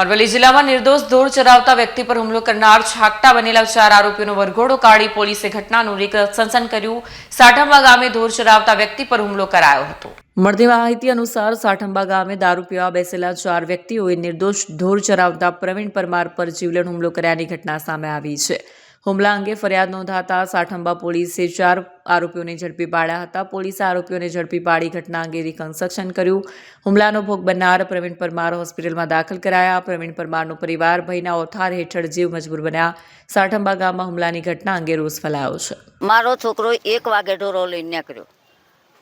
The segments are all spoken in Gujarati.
અરવલ્લી જિલ્લામાં નિર્દોષ દોડ ચરાવતા વ્યક્તિ પર હુમલો કરનાર છાકટા બનેલા ચાર આરોપીઓનો વરઘોડો કાઢી પોલીસે ઘટનાનું સંસન કર્યું. સાઠંબા ગામે દોડ ચરાવતા વ્યક્તિ પર હુમલો કરાયો હતો. મળતી માહિતી અનુસાર સાઠંબા ગામે દારૂ પીવા બેસેલા ચાર વ્યક્તિઓએ નિર્દોષ ધોર ચરાવતા પ્રવીણ પરમાર પર જીવલેણ હુમલો કર્યાની ઘટના સામે આવી છે. હુમલા અંગે ફરિયાદ નોંધાતા સાઠંબા પોલીસે ચાર આરોપીઓને ઝડપી પાડ્યા હતા. પોલીસે આરોપીઓને ઝડપી પાડી ઘટના અંગે રિકન્સ્ટ્રક્શન કર્યું. હુમલાનો ભોગ બનનાર પ્રવીણ પરમાર હોસ્પિટલમાં દાખલ કરાયા. પ્રવીણ પરમારનો પરિવાર ભયના ઓથાર હેઠળ જીવ મજબૂર બન્યા. સાઠંબા ગામમાં હુમલાની ઘટના અંગે રોષ ફેલાયો છે. મારો છોકરો એક વાગે ઢોરો લઈને નીકળ્યો.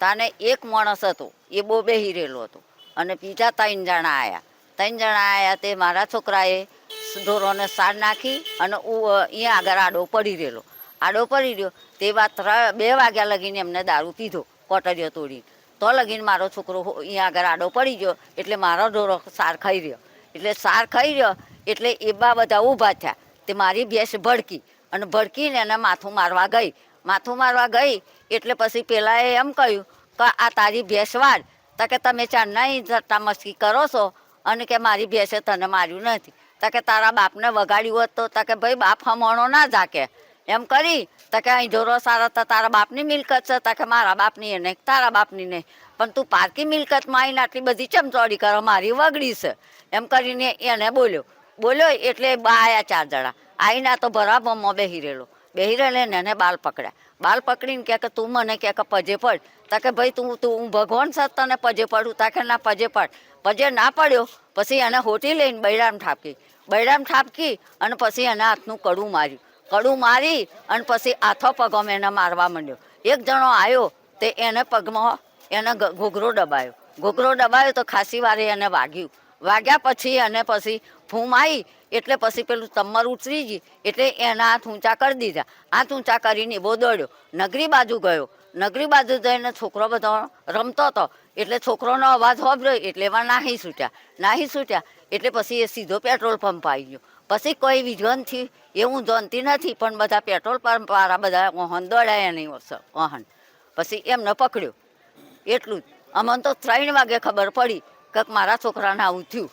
તાને એક માણસ હતો. એ બહુ બેહી રહેલો હતો. અને બીજા ત્રણ જણા આવ્યા ત્રણ જણા આવ્યા તે મારા છોકરાએ ઢોરોને સાર નાખી અને અહીંયા આગળ આડો પડી રહેલો. આડો પડી રહ્યો. તે વાત બે વાગ્યા લગીને એમને દારૂ પીધો, કોટરીઓ તોડી. તો લગીને મારો છોકરો અહીંયા આગળ આડો પડી ગયો, એટલે મારો ઢોરો સાર ખાઈ રહ્યો. એટલે સાર ખાઈ રહ્યો, એટલે એ બા બધા ઊભા થયા. તે મારી ભેંસ ભડકી અને ભડકીને એને માથું મારવા ગઈ. માથું મારવા ગઈ, એટલે પછી પેલાએ એમ કહ્યું કે આ તારી ભેંસ વાળ. તો કે તમે ચારના જટ્ટા મસ્કી કરો છો? અને કે મારી ભેંસે તને માર્યું નથી. તો કે તારા બાપને વગાડ્યું હોત તો તકે ભાઈ બાપ હમણો ના જાકે. એમ કરી તકે અહીં ઢોરો સારા હતા તારા બાપની મિલકત છે તકે મારા બાપની એ નહીં, તારા બાપની નહીં. પણ તું પારકી મિલકતમાં આવીને આટલી બધી ચમચોડી કરો, મારી વગડી છે. એમ કરીને એને બોલ્યો. બોલ્યો એટલે બા આયા ચાર જણા. આવીને તો ભરાબમાં બેહી રહેલો. બેહી રહેલે ને એને બાલ પકડ્યા બાલ પકડીને કહે કે તું મને કહે કે પજે પડ. તા કે ભાઈ તું તું, હું ભગવાન સાથ તને પજે પડું. તા કે ના, પજે પડ. પજે ના પડ્યો, પછી એને હોટી લઈને બૈરામ ઠાપકી. બૈરામ ઠાપકી અને પછી એને હાથનું કડું માર્યું. કડું મારી અને પછી આથો પગમ એને મારવા માંડ્યો. એક જણો આવ્યો તે એને પગમાં એને ઘૂઘરો દબાયો. ઘૂઘરો દબાયો તો ખાસી વારે એને વાગ્યું. વાગ્યા પછી અને પછી ફૂમ આવી એટલે પછી પેલું તમર ઉતરી ગઈ એટલે એના હાથ ઊંચા કરી દીધા. હાથ ઊંચા કરીને બહુ દોડ્યો નગરી બાજુ ગયો. નગરી બાજુ જઈને છોકરો બધો રમતો હતો. એટલે છોકરોનો અવાજ હોભર્યો એટલે એમાં નાહી છૂટ્યા. નાહી છૂટ્યા. એટલે પછી એ સીધો પેટ્રોલ પંપ આવી ગયો. પછી કોઈ વિઝનથી એ હું જાણતી નથી, પણ બધા પેટ્રોલ પંપ વાળા બધા વાહન દોડાયા નહીં વાહન. પછી એમને પકડ્યો. એટલું જ. અમને તો ત્રણ વાગે ખબર પડી. કે મારા છોકરાને આવું થયું.